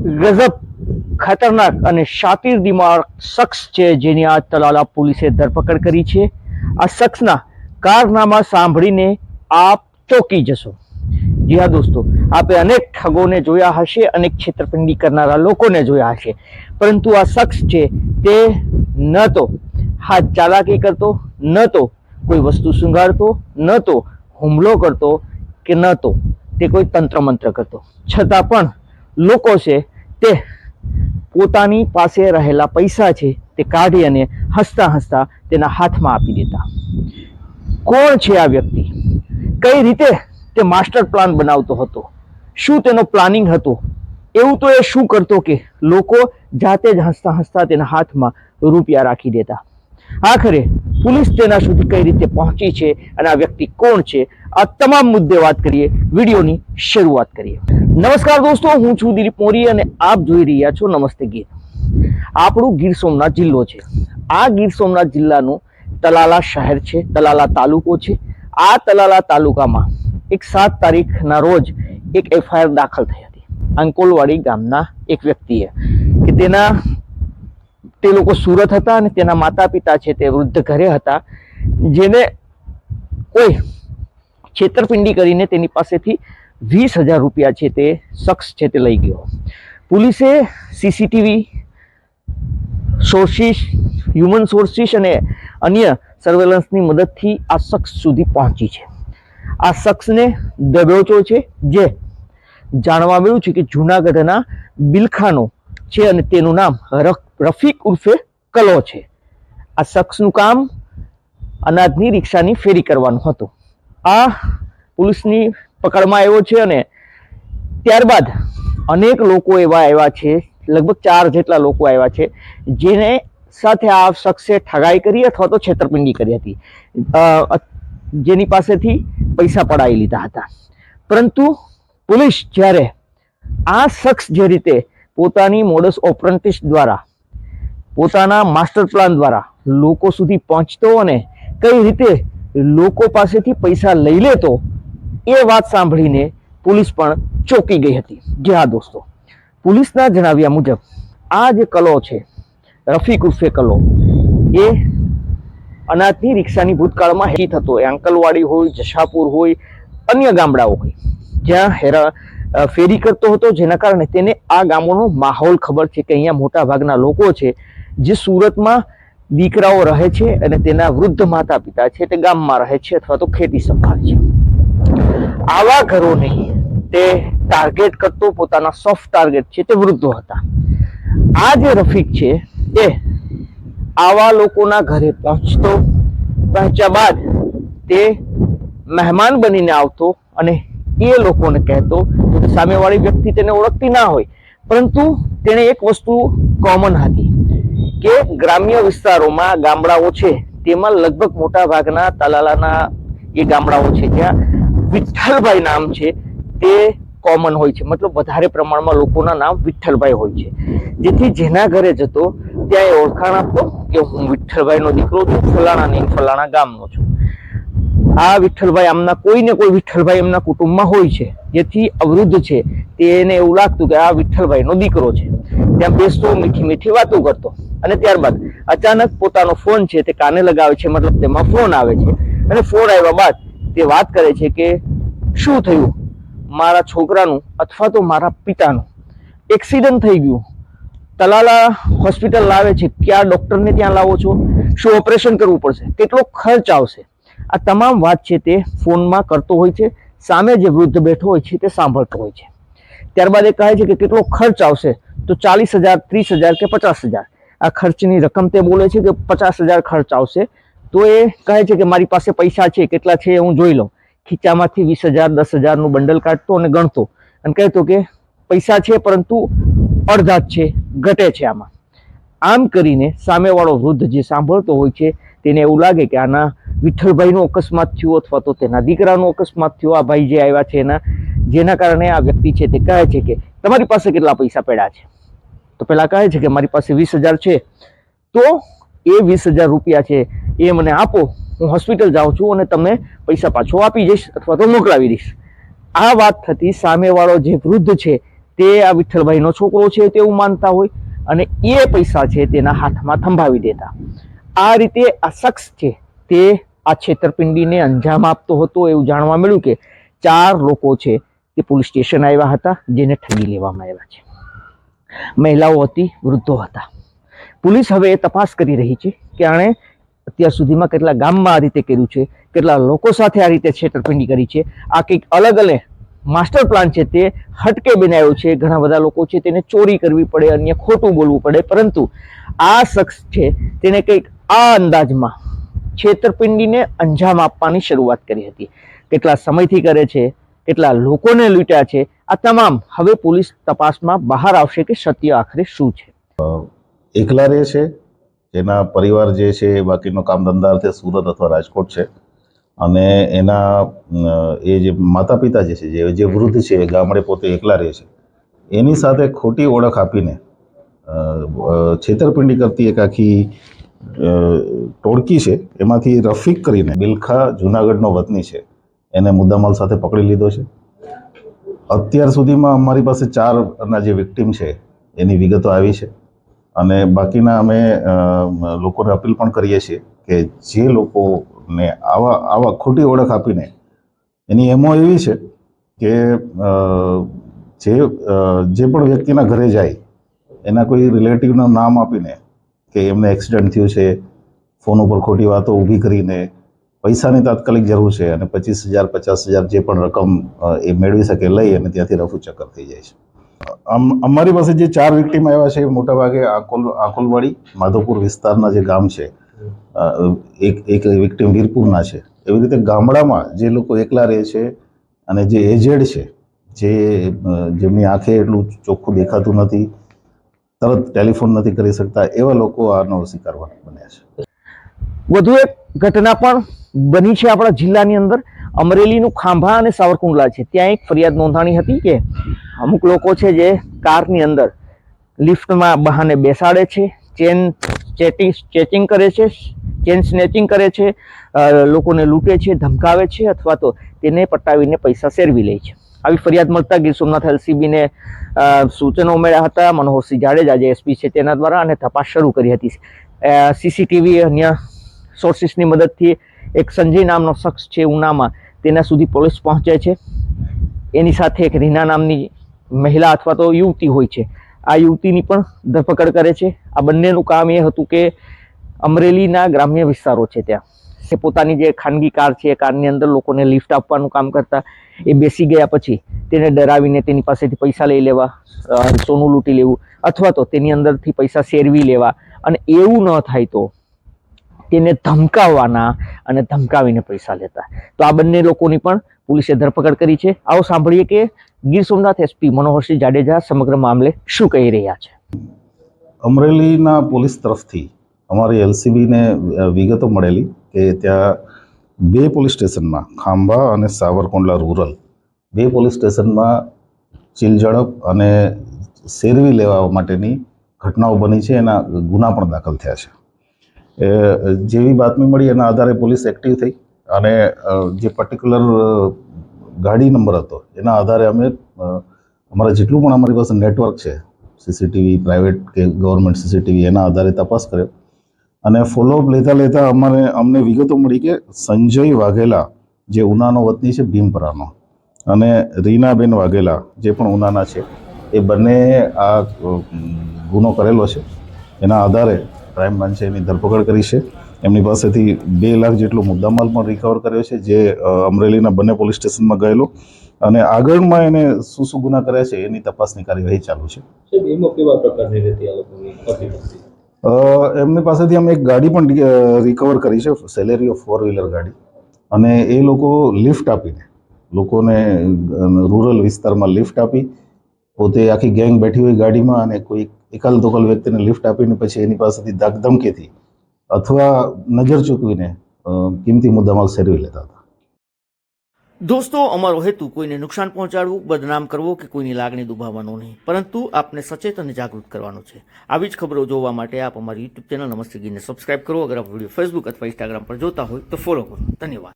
ગજબ ખતરનાક અને શાતિર દિમાગ શખ્સ છે જેની આ તલાલા પોલીસે ધરપકડ કરી છે. આ શખ્સના કારનામા સાંભળીને આપ ચોંકી જશો. જી હા દોસ્તો, આપે અનેક ઠગોને જોયા હશે, અનેક છેતરપિંડી કરનારા લોકોને જોયા હશે. પરંતુ આ શખ્સ છે તે ન તો હાથ ચાલાકી કરતો, ન તો કોઈ વસ્તુ શૃંગારતો, ન તો હુમલો કરતો કે ન તો તે કોઈ તંત્ર મંત્ર કરતો. છતાં પણ લોકો છે, તે પોતાની પાસે રહેલા પૈસા છે, તે કાઢી અને હસતા હસતા તેના હાથમાં આપી દેતા. કોણ છે આ વ્યક્તિ? કઈ રીતે તે માસ્ટર પ્લાન બનાવતો હતો? શું તેનો પ્લાનિંગ હતો? એવું તો એ શું કરતો કે લોકો જાતે જ હસતા હસતા તેના હાથમાં રૂપિયા રાખી દેતા. આખરે પોલીસ તેના સુધી કઈ રીતે પહોંચી છે અને આ વ્યક્તિ કોણ છે? આ તમામ મુદ્દે વાત કરીએ, વિડીયોની શરૂઆત કરીએ. નમસ્કાર દોસ્તો, હું છું દિલીપ મોરી અને આપ જોઈ રહ્યા છો નમસ્તે ગીર આપણું ગીર સોમનાથ જિલ્લો છે. આ ગીર સોમનાથ જિલ્લાનું તલાલા શહેર છે, તલાલા તાલુકો છે. આ તલાલા તાલુકામાં એક સાત તારીખના રોજ એક એફઆઈઆર દાખલ થઈ હતી. અંકોલવાડી ગામના એક વ્યક્તિએ કે તેના તે લોકો સુરત હતા અને તેના માતા પિતા છે તે વૃદ્ધ ઘરે હતા, જેને કોઈ છેતરપિંડી કરીને તેની પાસેથી વીસ હજાર રૂપિયા છે તે શખ્સ છે તે લઈ ગયો. પોલીસે સીસીટીવી સોર્સિસ હ્યુમન સોર્સિસ અને અન્ય સર્વેલન્સની મદદથી આ શખ્સ સુધી પહોંચી છે. આ શખ્સને દબોચો છે જે જાણવા મળ્યું છે કે જૂનાગઢના બિલખાનો છે અને તેનું નામ રફ- રફીક ઉર્ફે કલો છે. આ શખ્સનું કામ અનાજની રિક્ષાની ફેરી કરવાનું હતું. આ પોલીસની પકડમાં આવ્યો છે અને ત્યારબાદ અનેક લોકો એવા આવ્યા છે, લગભગ ચાર જેટલા લોકો આવ્યા છે, જેને સાથે આ શખ્સે ઠગાઈ કરી અથવા તો છેતરપિંડી કરી હતી. જેની પાસેથી પૈસા પડાવી લીધા હતા. પરંતુ પોલીસ જ્યારે આ શખ્સ જે રીતે પોતાની મોડસ ઓપરન્ટિસ દ્વારા પોતાના માસ્ટર પ્લાન દ્વારા લોકો સુધી પહોંચતો અને કઈ રીતે લોકો પાસેથી પૈસા લઈ લેતો, એ વાત સાંભળીને પોલીસ પણ ચોંકી ગઈ હતી. જી હા, દોસ્તો. પોલીસના જણાવ્યા મુજબ, આ જે કલો છે, રફીક ઉર્ફે કલો એ અનાજની રિક્ષાની ભૂતકાળમાં હેરી થતો હોય. અંકલવાડી હોય, જશાપુર હોય, અન્ય ગામડાઓ હોય. જ્યાં હેરા ફેરી કરતો હતો, જેના કારણે તેને આ ગામોનો માહોલ ખબર છે કે અહીંયા મોટા ભાગના લોકો છે જે સુરતમાં દીકરાઓ રહે છે અને તેના વૃદ્ધ માતા પિતા છે, તે ગામમાં રહે છે અથવા તો ખેતી સંભાળે છે. આવા ઘરોને તે ટાર્ગેટ કરતો પોતાના સોફ્ટ ટાર્ગેટ છે, તે વૃદ્ધો હતા. આ જે રફીક છે તે આવા લોકોના ઘરે પહોંચતો, પહોંચ્યા બાદ તે મહેમાન બનીને આવતો અને એ લોકોને કહેતો સામેવાળી વ્યક્તિ તેને ઓળખતી ના હોય. પરંતુ તેણે એક વસ્તુ કોમન હતી. કે ગ્રામ્ય વિસ્તારોમાં ગામડાઓ છે, તેમાં લગભગ મોટા ભાગના તલાલાના એ ગામડાઓ છે, જ્યાં વિઠ્ઠલભાઈ નામ છે, તે કોમન હોય છે. મતલબ વધારે પ્રમાણમાં લોકોના નામ વિઠ્ઠલભાઈ હોય છે. જેથી જેના ઘરે જતો, ત્યાં એ ઓળખાણ આપતો કે હું વિઠ્ઠલભાઈનો દીકરો છું ફલાણા નહીં ફલાણા ગામનો છું. આ વિઠ્ઠલભાઈ આમના કોઈ ને કોઈ વિઠ્ઠલભાઈ એમના કુટુંબમાં હોય છે. જેથી અવૃદ્ધ છે, તેને એવું લાગતું કે આ વિઠ્ઠલભાઈનો દીકરો છે. ત્યાં બેસતો મીઠી મીઠી વાતો કરતો. અને ત્યારબાદ અચાનક પોતાનો ફોન છે તે કાને લગાવે છે, મતલબ તેમાં ફોન આવે છે. અને ફોન આવ્યા બાદ તે વાત કરે છે કે, શું થયું? મારા છોકરાનું અથવા તો મારા પિતાનું એક્સિડન્ટ થઈ ગયું. તલાલા હોસ્પિટલ લાવે છે, કયા ડૉક્ટરને ત્યાં લાવો છો? શું ઓપરેશન કરવું પડશે? કેટલો ખર્ચ આવશે? આ તમામ વાત છે તે ફોનમાં કરતો હોય છે, સામે જે વૃદ્ધ બેઠો હોય છે તે સાંભળતો હોય છે. ત્યારબાદ એ કહે છે કે, કેટલો ખર્ચ આવશે? તો ચાલીસ હજાર, ત્રીસ હજાર કે પચાસ હજાર? આ ખર્ચની રકમ તે બોલે છે કે પચાસ હજાર ખર્ચ આવશે. તો એ કહે છે કે મારી પાસે પૈસા છે, કેટલા છે હું જોઈ લઉં. ખીચામાંથી વીસ હજાર, દસ હજારનું બંડલ કાઢતો અને ગણતો. અને કહેતો કે પૈસા છે પરંતુ અડધા જ છે, ઘટે છે આમાં. આમ કરીને સામેવાળો વૃદ્ધ જે સાંભળતો હોય છે, તેને એવું લાગે કે આના વિઠ્ઠલભાઈનો અકસ્માત થયો અથવા તો તેના દીકરાનો અકસ્માત થયો, આ ભાઈ જે આવ્યા છે એના, જેના કારણે આ વ્યક્તિ છે તે કહે છે કે તમારી પાસે કેટલા પૈસા પડ્યા છે? તો પેલા કહે છે કે મારી પાસે વીસ હજાર છે. તો એ વીસ હજાર રૂપિયા છે એ મને આપો. હું હોસ્પિટલ જાઉં છું અને તમને પૈસા પાછો આપી જઈશ અથવા તો મોકલાવી દઈશ. આ વાત થતી સામેવાળો જે વૃદ્ધ છે તે આ વિઠ્ઠલભાઈનો છોકરો છે તેવું માનતા હોય અને એ પૈસા છે તેના હાથમાં થંભાવી દેતા. આ રીતે આ શખ્સ છે તે આ છેતરપિંડીને અંજામ આપતો હતો એવું જાણવા મળ્યું કે ચાર લોકો છે તે પોલીસ સ્ટેશન આવ્યા હતા જેને ઠગી લેવામાં આવ્યા છે. મહિલાઓ હતી વૃદ્ધો હતા. પોલીસ હવે એ તપાસ કરી રહી છે કે આણે અત્યાર સુધીમાં કેટલા ગામમાં આ રીતે કર્યું છે, કેટલા લોકો સાથે આ રીતે છેતરપિંડી કરી છે, આ કંઈક અલગ અલગ માસ્ટર પ્લાન છે તે હટકે બનાવ્યો છે, ઘણા બધા લોકો છે તેને ચોરી કરવી પડે, અન્ય ખોટું બોલવું પડે, પરંતુ આ શખ્સ છે તેને કંઈક આ અંદાજમાં છેતરપિંડીને અંજામ આપવાની શરૂઆત કરી હતી. કેટલા સમયથી કરે છે કેટલા લોકોને લૂંટ્યા છે. આ તમામ હવે પોલીસ તપાસમાં બહાર આવશે કે સત્ય આખરે શું છે. એકલા રહે છે. જેના પરિવાર જે છે બાકીનો કામ ધંધા અર્થે સુરત અથવા રાજકોટ છે. અને એના એ જે માતા પિતા જે છે, જે જે વૃદ્ધ છે ગામડે પોતે એકલા રહે છે. એની સાથે ખોટી ઓળખ આપીને છેતરપિંડી કરતી એક આખી ટોળકી છે. એમાંથી રફીક કરીને બિલખા જુનાગઢનો વતની છે. એને મુદ્દામાલ સાથે પકડી લીધો છે. અત્યાર સુધીમાં અમારી પાસે ચારના જે વિક્ટીમ છે, એની વિગતો આવી છે. અને બાકીના અમે લોકોને અપીલ પણ કરીએ છીએ કે જે લોકોને આવા આવા ખોટી ઓળખ આપીને એની એમો એવી છે કે જે જે પણ વ્યક્તિના ઘરે જાય, એના કોઈ રિલેટિવનું નામ આપીને કે એમને એક્સિડન્ટ થયું છે ફોન ઉપર ખોટી વાતો ઊભી કરીને પૈસાની તાત્કાલિક જરૂર છે અને પચીસ હજાર, પચાસ હજાર જે પણ રકમ એ મેળવી શકે લઈ અને ત્યાંથી રફુ ચક્કર થઈ જાય છે. અમ- અમારી પાસે જે ચાર વિક્ટીમ આવ્યા છે મોટાભાગે આકોલ, આકોલવાડી, માધવપુર વિસ્તારના જે ગામ છે એક એક વિક્ટીમ વીરપુરના છે. એવી રીતે ગામડામાં જે લોકો એકલા રહે છે અને જે એજેડ છે, જે જેમની આંખે એટલું ચોખ્ખું દેખાતું નથી, તરત ટેલિફોન નથી કરી શકતા, એવા લોકો આનો શિકાર બન્યા છે. વધુ એક ઘટના પણ બની છે આપણા જિલ્લાની અંદર. અમરેલીનું ખાંભા અને સાવરકુંડલા છે. ત્યાં એક ફરિયાદ નોંધાણી હતી કે અમુક લોકો છે જે કારની અંદર લિફ્ટમાં બહાને બેસાડે છે, ચેન ચેટિંગ ચેચિંગ કરે છે, ચેન સ્નેચિંગ કરે છે લોકોને લૂંટે છે, ધમકાવે છે અથવા તો તેને પટાવીને પૈસા સેરવી લે છે. આવી ફરિયાદ મળતા ગીર સોમનાથ એલસીબીને સૂચનો મળ્યા હતા. મનોહરસિંહ જાડેજા જે એસપી છે તેના દ્વારા અને તપાસ શરૂ કરી હતી. સીસીટીવી અન્ય સોર્સિસની મદદથી એક સંજય નામનો શખ્સ છે ઉનામાં તેના સુધી પોલીસ પહોંચે છે. એની સાથે એક રીના નામની મહિલા અથવા તો યુવતી હોય છે. આ યુવતીની પણ ધરપકડ કરે છે. આ બંનેનું કામ એ હતું કે અમરેલીના ગ્રામ્ય વિસ્તારો છે ત્યાં. એ પોતાની જે ખાનગી કાર છે એ કારની અંદર લોકોને લિફ્ટ આપવાનું કામ કરતા. એ બેસી ગયા પછી તેને ડરાવીને તેની પાસેથી પૈસા લઈ લેવા સોનું લૂંટી લેવું અથવા તો તેની અંદરથી પૈસા શેરવી લેવા. અને એવું ન થાય તો તેને ધમકાવવાના અને ધમકાવીને પૈસા લેતા. તો આ બંને લોકોની પણ પોલીસે ધરપકડ કરી છે. આવો સાંભળીએ કે ગીર સોમનાથ એસપી મનોહરસિંહ જાડેજા સમગ્ર મામલે શું કહી રહ્યા છે? અમરેલીના પોલીસ તરફથી અમારી એલસીબીને વિગતો મળેલી કે ત્યાં બે પોલીસ સ્ટેશનમાં ખાંભા અને સાવરકુંડલા રૂરલ બે પોલીસ સ્ટેશનમાં ચીલઝડપ અને શેરવી લેવા માટેની ઘટનાઓ બની છે. એના ગુના પણ દાખલ થયા છે. એ, જેવી બાતમી મળી એના આધારે પોલીસ એક્ટિવ થઈ અને જે પર્ટિક્યુલર ગાડી નંબર હતો, એના આધારે અમે અમારા જેટલું પણ અમારી પાસે નેટવર્ક છે સીસીટીવી પ્રાઇવેટ કે ગવર્મેન્ટ સીસીટીવી એના આધારે તપાસ કર્યો. અને ફોલોઅપ લેતા લેતા અમારે, અમને વિગતો મળી કે સંજય વાઘેલા, જે ઉનાનો વતની છે, ભીમપરાનો, અને રીનાબેન વાઘેલા, જે પણ ઉનાના છે, એ બંને આ ગુનો કરેલો છે. એના આધારે ક્રાઇમ બ્રાન્ચે એની ધરપકડ કરી છે. એમની પાસેથી બે લાખ જેટલો મુદ્દામાલ પણ રિકવર કર્યો છે જે અમરેલીના બંને પોલીસ સ્ટેશનમાં ગયેલો. અને આગળમાં એને શું શું ગુના કર્યા છે એની તપાસની કાર્યવાહી ચાલુ છે. એમની પાસેથી અમે એક ગાડી પણ રિકવર કરી છે સેલેરી ઓફ ફોર વ્હીલર ગાડી. અને એ લોકો લિફ્ટ આપીને લોકોને રૂરલ વિસ્તારમાં લિફ્ટ આપી પોતે આખી ગેંગ બેઠી હોય ગાડીમાં અને કોઈ એકાલ દોકલ વ્યક્તિને લિફ્ટ આપીને પછી એની પાસેથી ધાકધમકીથી અથવા નજર ચૂકવીને કિંમતી મુદ્દામાલ સેરવી લેતા હતા. દોસ્તો, અમારો હેતુ કોઈને નુકસાન પહોંચાડવું, બદનામ કરવો કે કોઈની લાગણી દુભાવવાનો નહીં. પરંતુ આપને સચેત અને જાગૃત કરવાનો છે. આવી જ ખબરો જોવા માટે આપ અમારી યુટ્યુબ ચેનલ નમસ્તે ગીને સબસ્ક્રાઇબ કરો. અગર આપ વીડિયો ફેસબુક અથવા ઇન્સ્ટાગ્રામ પર જોતા હોય તો ફોલો કરો. ધન્યવાદ.